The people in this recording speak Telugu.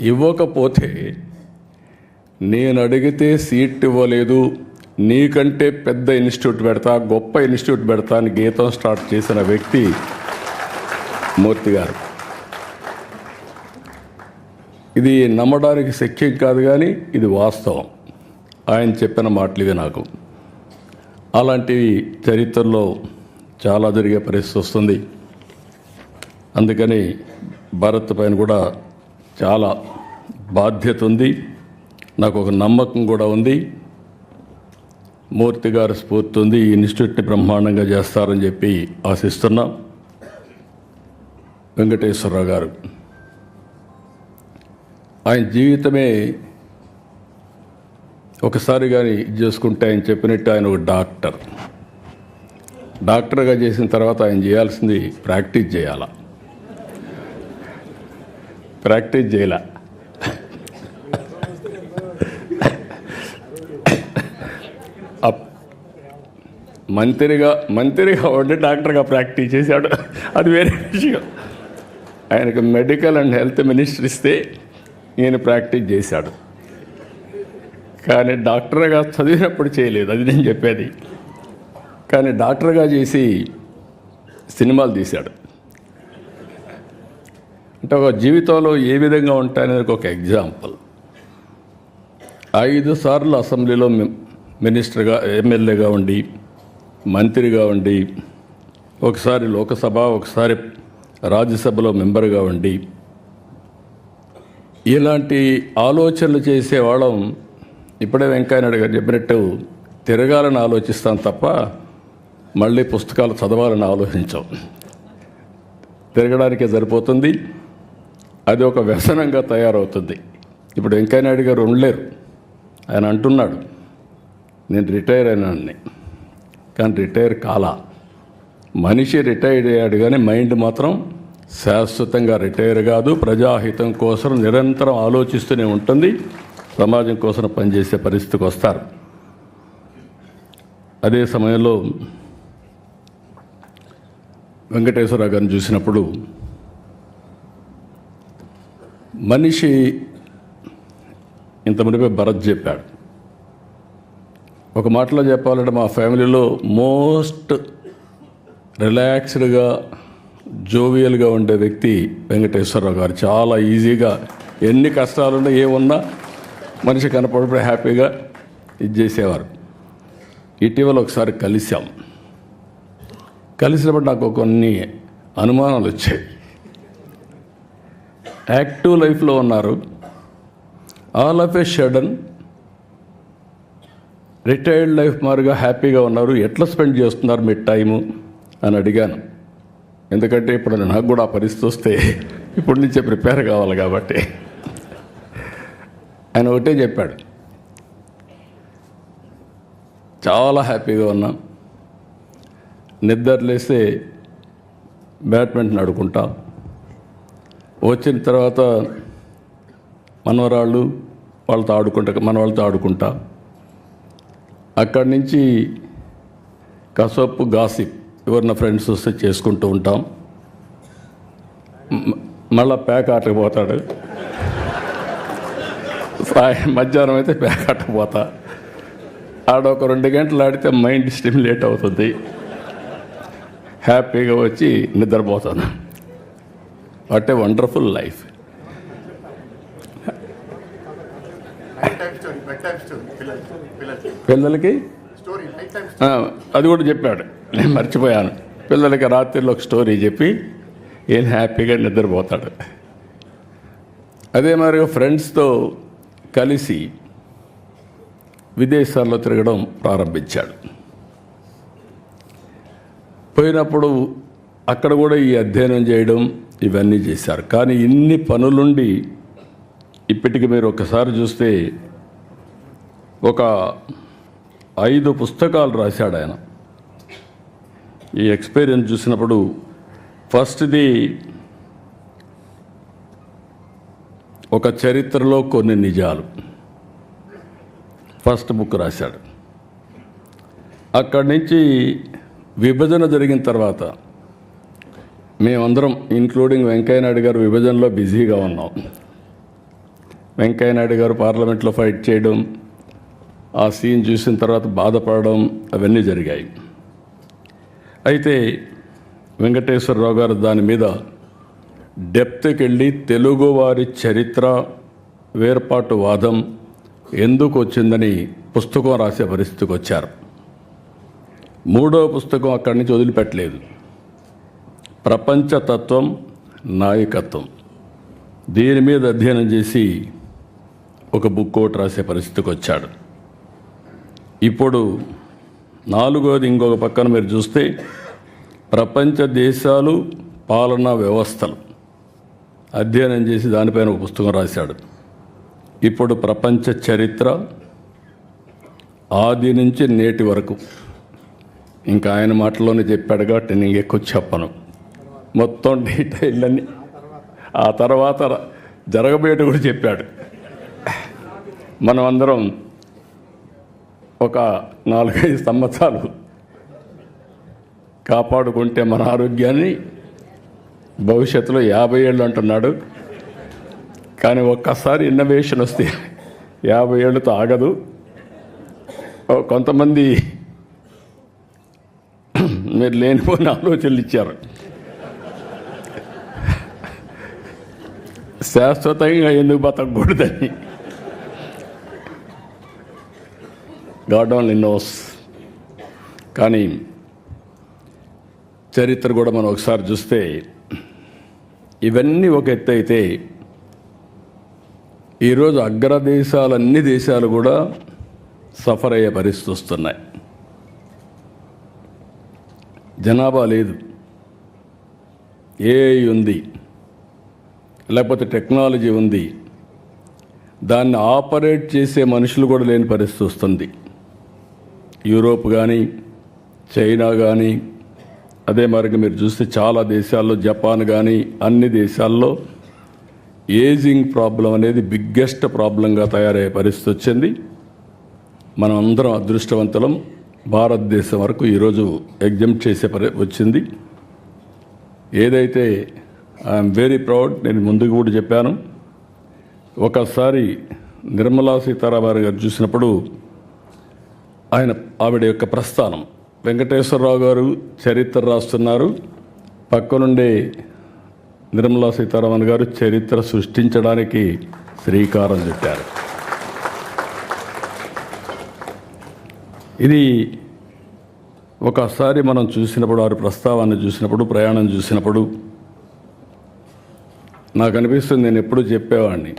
ఇవ్వకపోతే నేను అడిగితే సీట్ ఇవ్వలేదు నీకంటే పెద్ద ఇన్స్టిట్యూట్ పెడతా గొప్ప ఇన్స్టిట్యూట్ పెడతా అని గీతం స్టార్ట్ చేసిన వ్యక్తి మూర్తి గారు. ఇది నమ్మడానికి శక్యం కాదు కానీ ఇది వాస్తవం. ఆయన చెప్పిన మాటలు ఇవి నాకు. అలాంటివి చరిత్రలో చాలా జరిగే పరిస్థితి వస్తుంది. అందుకని భారత్ పైన కూడా చాలా బాధ్యత ఉంది. నాకు ఒక నమ్మకం కూడా ఉంది. మూర్తి గారి స్ఫూర్తి ఉంది ఈ ఇన్స్టిట్యూట్ని బ్రహ్మాండంగా చేస్తారని చెప్పి ఆశిస్తున్నాం. వెంకటేశ్వరరావు గారు. ఆయన జీవితమే ఒకసారి కానీ ఇది చేసుకుంటే ఆయన చెప్పినట్టు ఆయన ఒక డాక్టర్. డాక్టర్గా చేసిన తర్వాత ఆయన చేయాల్సింది ప్రాక్టీస్ చేయాలా. ప్రాక్టీస్ చేయాల. అప్- మంత్రిగా మంత్రిగా ఉండి డాక్టర్గా ప్రాక్టీస్ చేశాడు. అది వేరే విషయం. ఆయనకు మెడికల్ అండ్ హెల్త్ మినిస్టర్ ఇస్తే ఈయన ప్రాక్టీస్ చేశాడు. కానీ డాక్టర్గా చదివినప్పుడు చేయలేదు అది నేను చెప్పేది. కానీ డాక్టర్గా చేసి సినిమాలు తీశాడు. అంటే ఒక జీవితంలో ఏ విధంగా ఉంటాయనేది ఒక ఎగ్జాంపుల్. ఐదు సార్లు అసెంబ్లీలో మి- మినిస్టర్గా ఎమ్మెల్యేగా ఉండి మంత్రిగా ఉండి ఒకసారి లోకసభ ఒకసారి రాజ్యసభలో మెంబర్గా ఉండి ఇలాంటి ఆలోచనలు చేసేవాళ్ళం ఇప్పుడే వెంకయ్యనాయుడు గారు చెప్పినట్టు తిరగాలని ఆలోచిస్తాం తప్ప మళ్ళీ పుస్తకాలు చదవాలని ఆలోచించాం. తిరగడానికే సరిపోతుంది. అది ఒక వ్యసనంగా తయారవుతుంది. ఇప్పుడు వెంకయ్యనాయుడు గారు ఉండలేరు. ఆయన అంటున్నాడు నేను రిటైర్ అయినాన్ని. కానీ రిటైర్ కాలా. మనిషి రిటైర్ అయ్యాడు కానీ మైండ్ మాత్రం శాశ్వతంగా రిటైర్ కాదు. ప్రజాహితం కోసం నిరంతరం ఆలోచిస్తూనే ఉంటుంది. సమాజం కోసం పనిచేసే పరిస్థితికి వస్తారు. అదే సమయంలో వెంకటేశ్వర గారిని చూసినప్పుడు మనిషి ఇంత మునిపే భరత్ చెప్పాడు. ఒక మాటలో చెప్పాలంటే మా ఫ్యామిలీలో మోస్ట్ రిలాక్స్డ్గా జోవియల్గా ఉండే వ్యక్తి వెంకటేశ్వరరావు గారు. చాలా ఈజీగా ఎన్ని కష్టాలున్నా ఏమున్నా మనిషి కనపడే హ్యాపీగా ఇది చేసేవారు. ఇటీవల ఒకసారి కలిసాం కలిసినప్పుడు నాకు కొన్ని అనుమానాలు వచ్చాయి. యాక్టివ్ లైఫ్లో ఉన్నారు. All of a sudden retired life మారుగా హ్యాపీగా ఉన్నారు. ఎట్లా స్పెండ్ చేస్తున్నారు మీ టైము అని అడిగాను. ఎందుకంటే ఇప్పుడు నాకు కూడా ఆ పరిస్థితి వస్తే ఇప్పటి నుంచే ప్రిపేర్ కావాలి కాబట్టి. ఆయన ఒకటే చెప్పాడు. చాలా హ్యాపీగా ఉన్నాం. నిద్రలేస్తే బ్యాడ్మింటన్ ఆడుకుంటాం. వచ్చిన తర్వాత మనవరాళ్ళు వాళ్ళతో ఆడుకుంటా మన వాళ్ళతో ఆడుకుంటా. అక్కడి నుంచి కసపు గాసిప్ ఎవరిన ఫ్రెండ్స్ వస్తే చేసుకుంటూ ఉంటాం. మళ్ళా ప్యాక్ ఆటకు పోతాడు. సాయం మధ్యాహ్నం అయితే ప్యాక్ ఆటకు పోతా. ఆడ ఒక రెండు గంటలు ఆడితే మైండ్ స్టిమ్యులేట్ అవుతుంది. హ్యాపీగా వచ్చి నిద్రపోతాను. What a wonderful life. పిల్లలకి? అది కూడా చెప్పాడు. నేను మర్చిపోయాను. పిల్లలకి రాత్రిలో ఒక స్టోరీ చెప్పి ఏం హ్యాపీగా నిద్రపోతాడు. అదే మరి ఫ్రెండ్స్తో కలిసి విదేశాల్లో తిరగడం ప్రారంభించాడు. పోయినప్పుడు అక్కడ కూడా ఈ అధ్యయనం చేయడం ఇవన్నీ చేశారు. కానీ ఇన్ని పనులుండి ఇప్పటికి మీరు ఒకసారి చూస్తే ఒక ఐదు పుస్తకాలు రాశాడు ఆయన. ఈ ఎక్స్పీరియన్స్ చూసినప్పుడు ఫస్ట్ది ఒక చరిత్రలో కొన్ని నిజాలు. ఫస్ట్ బుక్ రాశాడు. అక్కడి నుంచి విభజన జరిగిన తర్వాత మేమందరం ఇంక్లూడింగ్ వెంకయ్యనాయుడు గారు విభజనలో బిజీగా ఉన్నాం. వెంకయ్యనాయుడు గారు పార్లమెంట్లో ఫైట్ చేయడం ఆ సీన్ చూసిన తర్వాత బాధపడడం అవన్నీ జరిగాయి. అయితే వెంకటేశ్వరరావు గారు దాని మీద డెప్త్కి వెళ్ళి తెలుగువారి చరిత్ర వేర్పాటు వాదం ఎందుకు వచ్చిందని పుస్తకం రాసే పరిస్థితికి వచ్చారు. మూడో పుస్తకం అక్కడి నుంచి వదిలిపెట్టలేదు. ప్రపంచతత్వం నాయకత్వం. దీని మీద అధ్యయనం చేసి ఒక బుక్ ఒకటి రాసే పరిస్థితికి వచ్చాడు. ఇప్పుడు నాలుగోది ఇంకొక పక్కన మీరు చూస్తే ప్రపంచ దేశాలు పాలనా వ్యవస్థలు. అధ్యయనం చేసి దానిపైన ఒక పుస్తకం రాశాడు. ఇప్పుడు ప్రపంచ చరిత్ర ఆది నుంచి నేటి వరకు. ఇంకా ఆయన మాటలోనే చెప్పాడు కాబట్టి నేను ఎక్కువ చెప్పను. మొత్తం డీటెయిల్ అన్ని. ఆ తర్వాత జరగబోయేట కూడా చెప్పాడు. మనం అందరం ఒక నాలుగైదు సంవత్సరాలు కాపాడుకుంటే మన ఆరోగ్యాన్ని భవిష్యత్తులో యాభై ఏళ్ళు అంటున్నాడు. కానీ ఒక్కసారి ఇన్నోవేషన్ వస్తే యాభై ఏళ్ళతో ఆగదు. కొంతమంది మీరు లేనిపోయిన ఆలోచనలు ఇచ్చారు. శాశ్వతంగా ఎందుకు బతకూడదని గాడ్ ఓన్లీ నోస్. కానీ చరిత్ర కూడా మనం ఒకసారి చూస్తే ఇవన్నీ ఒక ఎత్తు అయితే ఈరోజు అగ్రదేశాలు అన్ని దేశాలు కూడా సఫర్ అయ్యే పరిస్థితి వస్తున్నాయి. జనాభా లేదు. ఏ ఉంది. లేకపోతే టెక్నాలజీ ఉంది. దాన్ని ఆపరేట్ చేసే మనుషులు కూడా లేని పరిస్థితి వస్తుంది. యూరోప్ కానీ చైనా కానీ అదే మరికి మీరు చూస్తే చాలా దేశాల్లో జపాన్ కానీ అన్ని దేశాల్లో ఏజింగ్ ప్రాబ్లం అనేది బిగ్గెస్ట్ ప్రాబ్లంగా తయారయ్యే పరిస్థితి వచ్చింది. మనం అందరం అదృష్టవంతులం. భారతదేశం వరకు ఈరోజు ఎగ్జామ్ చేసే పరి వచ్చింది. ఏదైతే ఐఎమ్ వెరీ ప్రౌడ్ నేను ముందుకు కూడా చెప్పాను. ఒకసారి నిర్మలా సీతారామన్ గారు చూసినప్పుడు ఆయన ఆవిడ యొక్క ప్రస్థానం. వెంకటేశ్వరరావు గారు చరిత్ర రాస్తున్నారు. పక్కనుండే నిర్మలా సీతారామన్ గారు చరిత్ర సృష్టించడానికి శ్రీకారం చుట్టారు. ఇది ఒకసారి మనం చూసినప్పుడు వారి ప్రస్తావాన్ని చూసినప్పుడు ప్రయాణం చూసినప్పుడు నాకు అనిపిస్తుంది నేను ఎప్పుడూ చెప్పేవాడిని.